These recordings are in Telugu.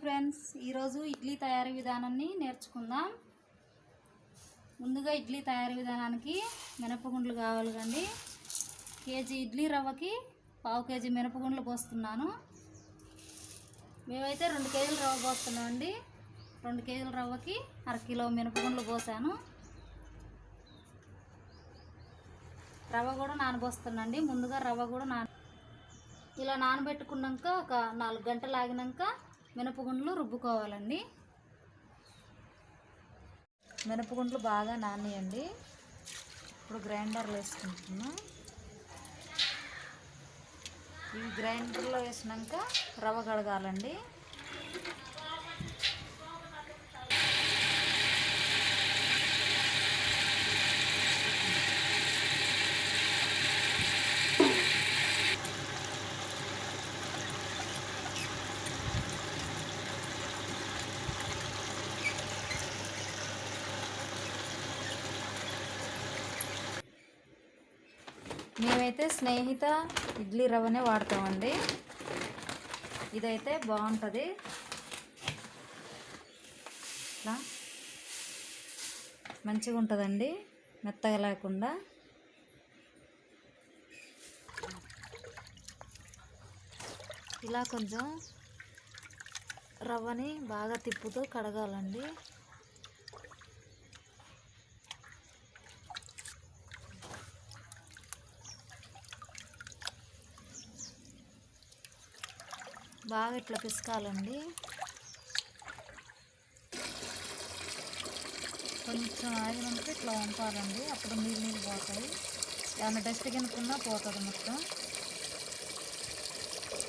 ఫ్రెండ్స్ ఈరోజు ఇడ్లీ తయారీ విధానాన్ని నేర్చుకుందాం. ముందుగా ఇడ్లీ తయారీ విధానానికి మినపగుండ్లు కావాలి కండి. కేజీ ఇడ్లీ రవ్వకి పావు కేజీ మినపగుండ్లు పోస్తున్నాను. మేమైతే రెండు కేజీల రవ్వ పోస్తున్నామండి రెండు కేజీల రవ్వకి అర కిలో మినపగుండ్లు పోసాను. రవ్వ కూడా నానబోస్తున్నాండి ముందుగా రవ్వ కూడా నాన ఇలా నానబెట్టుకున్నాక ఒక నాలుగు గంటలు ఆగినాక మినపగుండ్లు రుబ్బుకోవాలండి. మినపగుండ్లు బాగా నానేయండి. ఇప్పుడు గ్రైండర్లో వేసుకుంటున్నా. ఇవి గ్రైండర్లో వేసినాక రవ్వ కడగాలండి. మేమైతే స్నేహిత ఇడ్లీ రవ్వనే వాడతామండి. ఇదైతే బాగుంటుంది. ఇట్లా మంచిగా ఉంటుందండి మెత్తగా లేకుండా. ఇలా కొంచెం రవ్వని బాగా తిప్పుతూ కడగాలండి. బాగా ఇట్లా పిసకాలండి. కొంచెం ఆగినాక ఇట్లా వంపాలండి. అప్పుడు నీళ్ళు నీళ్ళు పోతాయి. ఏమైనా డస్ట్ కిందకున్నా పోతుంది మొత్తం.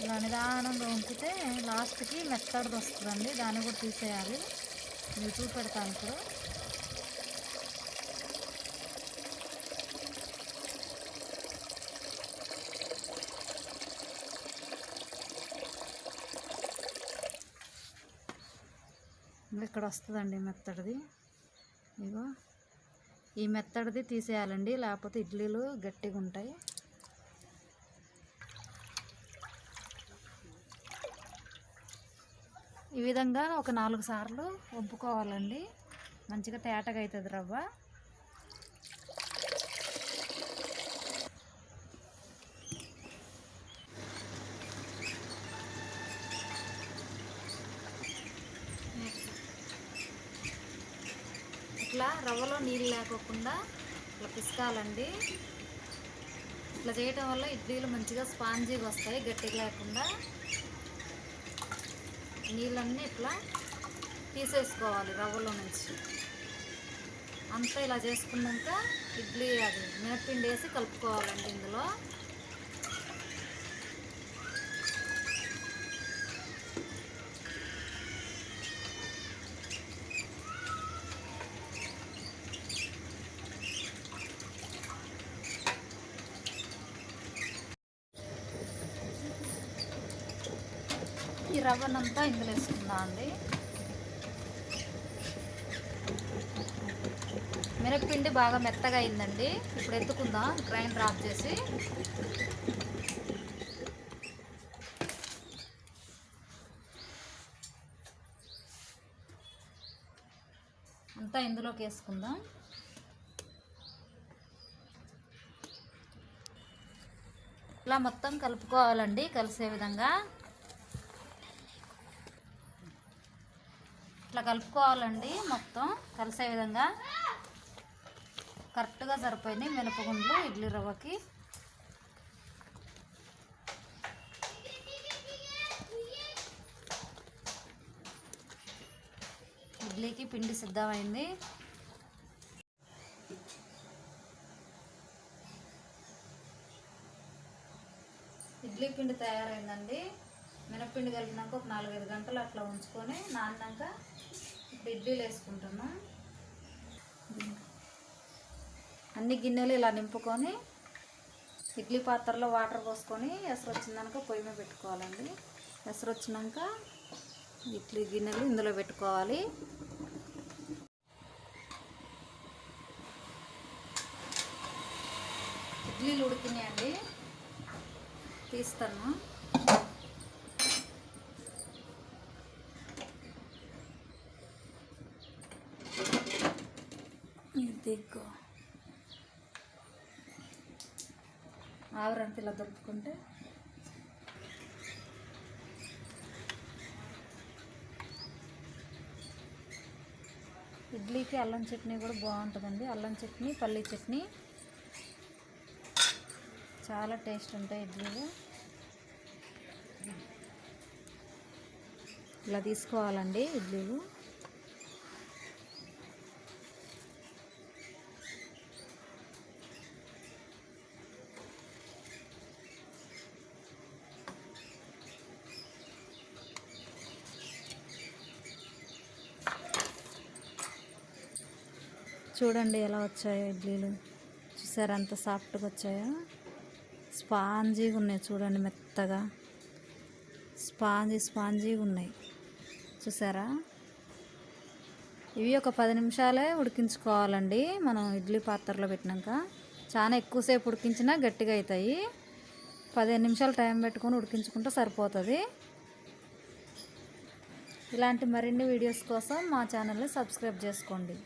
ఇలా నిదానంగా ఉంచితే లాస్ట్కి మెత్తడిది వస్తుందండి. దాన్ని కూడా తీసేయాలి. మీరు చూపెడతాను ఇప్పుడు. ఇక్కడ వస్తుందండి మెత్తడిది. ఇగో ఈ మెత్తడిది తీసేయాలండి లేకపోతే ఇడ్లీలు గట్టిగా ఉంటాయి. ఈ విధంగా ఒక నాలుగు సార్లు ఒప్పుకోవాలండి. మంచిగా తేటగా అవుతుంది రవ్వ. ఇట్లా రవ్వలో నీళ్ళు లేకోకుండా ఇట్లా పిసకాలండి. ఇట్లా చేయటం వల్ల ఇడ్లీలు మంచిగా స్పాంజీగా వస్తాయి గట్టిగా లేకుండా. నీళ్ళన్నీ ఇట్లా తీసేసుకోవాలి రవ్వలో నుంచి. అంతా ఇలా చేసుకున్నాక ఇడ్లీ అది మినప్పిండి వేసి కలుపుకోవాలండి ఇందులో. ఈ రవ్వనంతా ఇందులో వేసుకుందాం అండి. మినప్పిండి బాగా మెత్తగా అయిందండి. ఇప్పుడు ఎత్తుకుందాం గ్రైండర్ ఆఫ్ చేసి. అంతా ఇందులోకి వేసుకుందాం. ఇలా మొత్తం కలుపుకోవాలండి కలిసే విధంగా. ఇట్లా కలుపుకోవాలండి మొత్తం. కలిసే విధంగా కరెక్ట్గా సరిపోయింది మినపగుండ్లు ఇడ్లీ రవ్వకి. ఇడ్లీకి పిండి సిద్ధమైంది. ఇడ్లీ పిండి తయారైందండి. మినప్పిండి కలిపినాక ఒక నాలుగైదు గంటలు అట్లా ఉంచుకొని నాన్నాక ఇప్పుడు ఇడ్లీలు వేసుకుంటున్నాం అన్ని గిన్నెలు ఇలా నింపుకొని ఇడ్లీ పాత్రలో వాటర్ పోసుకొని ఎసరు వచ్చిందనుక పొయ్యి మీద పెట్టుకోవాలండి. ఎసరు వచ్చినాక ఇడ్లీ గిన్నెలు ఇందులో పెట్టుకోవాలి. ఇడ్లీలు ఉడికినాయండి. తీస్తాను. దిగ్గు ఆవరంత ఇలా దొరుకుతుంటే ఇడ్లీకి అల్లం చట్నీ కూడా బాగుంటుందండి. అల్లం చట్నీ పల్లీ చట్నీ. చాలా టేస్ట్ ఉంటాయి ఇడ్లీలు. ఇలా తీసుకోవాలండి ఇడ్లీలు. చూడండి ఎలా వచ్చాయో ఇడ్లీలు. చూసారా అంత సాఫ్ట్గా వచ్చాయో? స్పాంజీగా ఉన్నాయి చూడండి మెత్తగా. స్పాంజీ స్పాంజీగా ఉన్నాయి. చూసారా? ఇవి ఒక పది నిమిషాలే ఉడికించుకోవాలండి. మనం ఇడ్లీ పాత్రలో పెట్టినాక చాలా ఎక్కువసేపు ఉడికించినా గట్టిగా అవుతాయి పదిహేను నిమిషాలు టైం పెట్టుకొని ఉడికించుకుంటే సరిపోతుంది. ఇలాంటి మరిన్ని వీడియోస్ కోసం మా ఛానల్ని సబ్స్క్రైబ్ చేసుకోండి.